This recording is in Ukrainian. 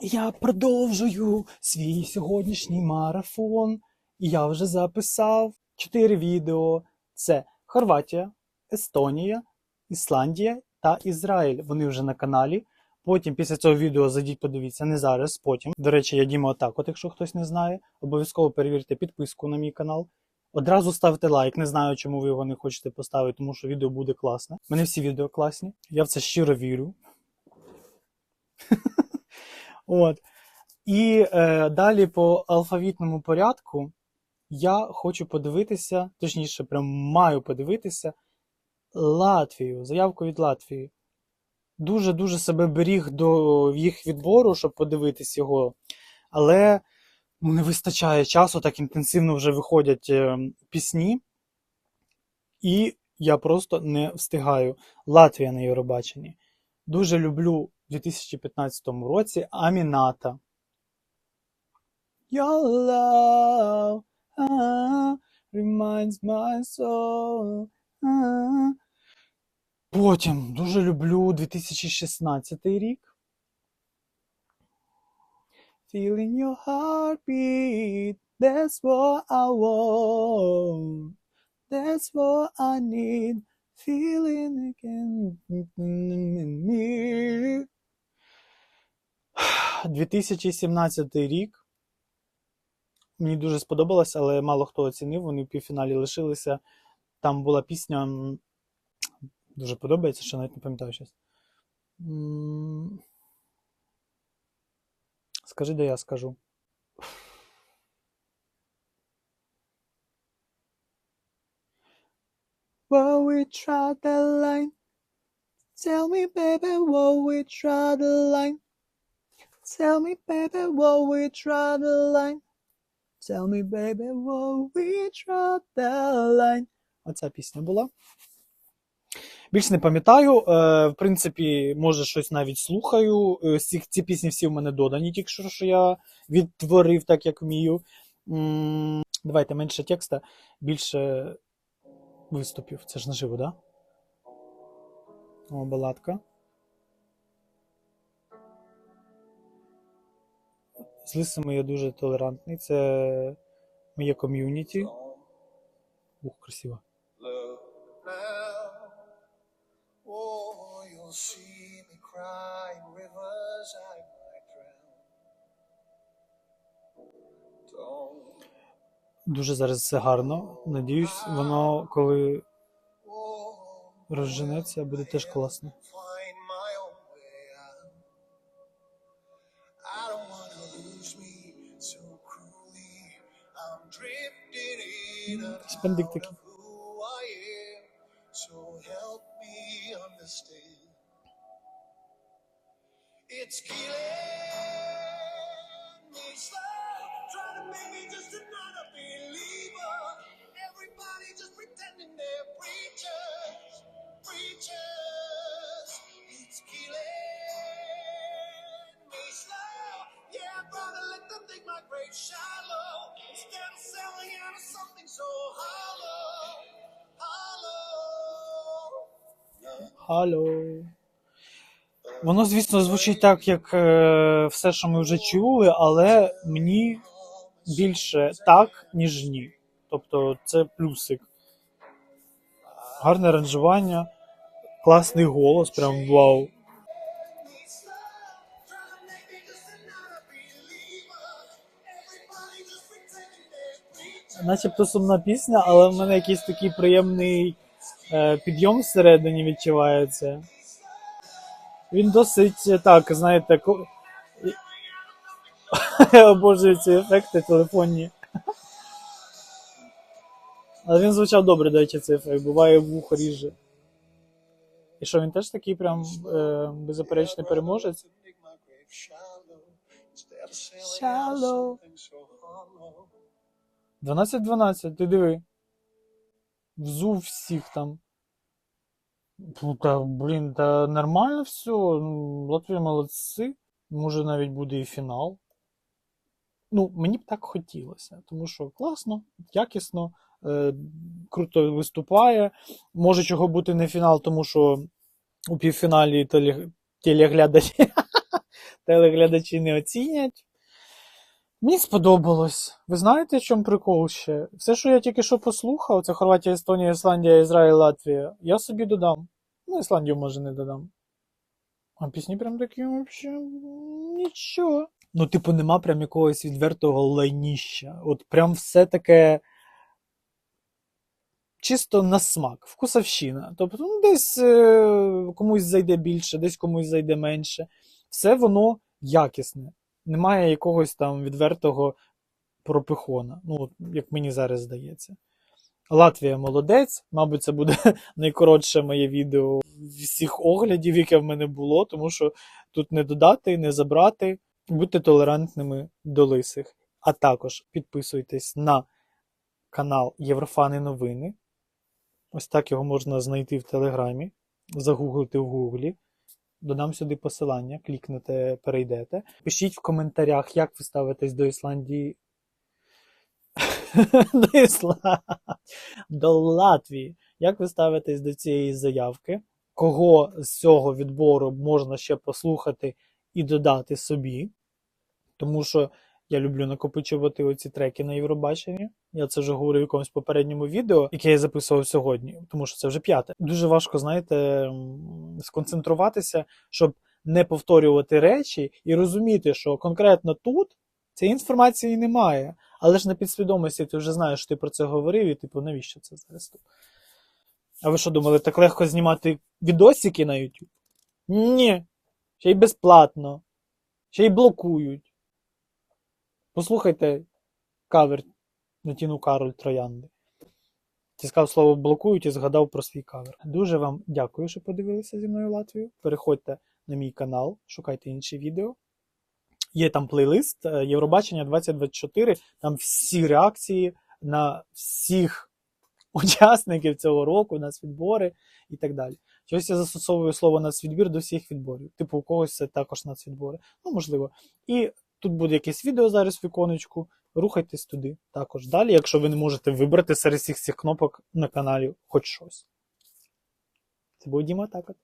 Я продовжую свій сьогоднішній марафон. І я вже записав чотири відео: це Хорватія, Естонія, Ісландія та Ізраїль. Вони вже на каналі. Потім після цього відео зайдіть, подивіться, не зараз, потім. До речі, я Діма отак, от якщо хтось не знає, обов'язково перевірте підписку на мій канал. Одразу ставте лайк. Не знаю, чому ви його не хочете поставити, тому що відео буде класне. У мене всі відео класні. Я в це щиро вірю. От. І е, далі по алфавітному порядку я хочу подивитися, точніше, прям маю подивитися Латвію, заявку від Латвії. Дуже-дуже себе беріг до їх відбору, щоб подивитись його. Але ну, не вистачає часу, так інтенсивно вже виходять е, пісні. І я просто не встигаю. Латвія на Євробаченні. Дуже люблю 2015 році Аміната. Your love ah, reminds my soul. ah. Потім дуже люблю 2016 рік. Feeling your heartbeat, that's what I want. That's what I need. Feeling again in me. 2017 рік. Мені дуже сподобалось, але мало хто оцінив. Вони в півфіналі лишилися. Там була пісня. Дуже подобається, що навіть не пам'ятаю щось. Скажи, де я скажу. Well, we tried the line. Tell me, baby, what we tried the line. Tell me, baby, what we tried the line. Tell me, baby, what we tried the line. Оця пісня була. Більш не пам'ятаю. Е, в принципі, може, щось навіть слухаю. Е, ці, пісні всі в мене додані, тільки що, що я відтворив так, як вмію. Давайте менше текста, більше виступів. Це ж наживо, да? О, баладка. З лисами я дуже толерантний. Це моє ком'юніті. Ух, красиво. Дуже зараз все гарно. Надіюсь, воно коли розженеться, буде теж класно. Spend dikteki. My grave shallow instead of selling out of something so hollow, hollow. Алло. Воно, звісно, звучить так, як е, все, що ми вже чули, але мені більше так, ніж ні. Тобто це плюсик. Гарне аранжування, класний голос, прям вау. Начебто сумна пісня, але в мене якийсь такий приємний е, підйом всередині відчувається. Він досить е, так, знаєте, ко... Обожнюю ці ефекти телефонні. Але він звучав добре, до речі, цей ефект. Буває вухо ріже. І що, він теж такий прям е, беззаперечний переможець? Shallow 12-12, ти диви. Взув всіх там. Ну, Та, блін, та нормально все. Ну, Латвія молодці. Може навіть буде і фінал. Ну, мені б так хотілося, тому що класно, якісно, е, круто виступає. Може чого бути не фінал, тому що у півфіналі теле- телеглядачі телеглядачі не оцінять. Мені сподобалось. Ви знаєте, в чому прикол ще? Все, що я тільки що послухав, це Хорватія, Естонія, Ісландія, Ізраїль, Латвія, я собі додам. Ну, Ісландію може не додам. А пісні прям такі взагалі нічого. Ну, типу, нема прям якогось відвертого лайніща. От прям все таке чисто на смак, вкусовщина. Тобто, ну, десь е, комусь зайде більше, десь комусь зайде менше. Все воно якісне. Немає якогось там відвертого пропихона, ну, як мені зараз здається. Латвія молодець, мабуть, це буде найкоротше моє відео всіх оглядів, яке в мене було, тому що тут не додати, не забрати. Будьте толерантними до лисих. А також підписуйтесь на канал Єврофани Новини. Ось так його можна знайти в Телеграмі, загуглити в Гуглі. Додам сюди посилання, клікнете, перейдете. Пишіть в коментарях, як ви ставитесь до Ісландії. до Ісландії. до Латвії. Як ви ставитесь до цієї заявки? Кого з цього відбору можна ще послухати і додати собі? Тому що я люблю накопичувати оці треки на Євробаченні. Я це вже говорив в якомусь попередньому відео, яке я записував сьогодні, тому що це вже п'яте. Дуже важко, знаєте, сконцентруватися, щоб не повторювати речі і розуміти, що конкретно тут цієї інформації немає. Але ж на підсвідомості ти вже знаєш, що ти про це говорив, і типу, навіщо це зараз тут? А ви що думали, так легко знімати відосики на YouTube? Ні. Ще й безплатно. Ще й блокують. Послухайте кавер на Тіну Кароль Троянди. Ти сказав слово блокують і згадав про свій кавер. Дуже вам дякую, що подивилися зі мною Латвію. Переходьте на мій канал, шукайте інші відео. Є там плейлист е, Євробачення 2024, там всі реакції на всіх учасників цього року, нацвідбори і так далі. Чогось я застосовую слово нацвідбір до всіх відборів. Типу, у когось це також нацвідбори. Ну, можливо. І тут буде якесь відео зараз в іконочку. Рухайтесь туди також далі, якщо ви не можете вибрати серед всіх цих кнопок на каналі хоч щось. Це був Діма так от.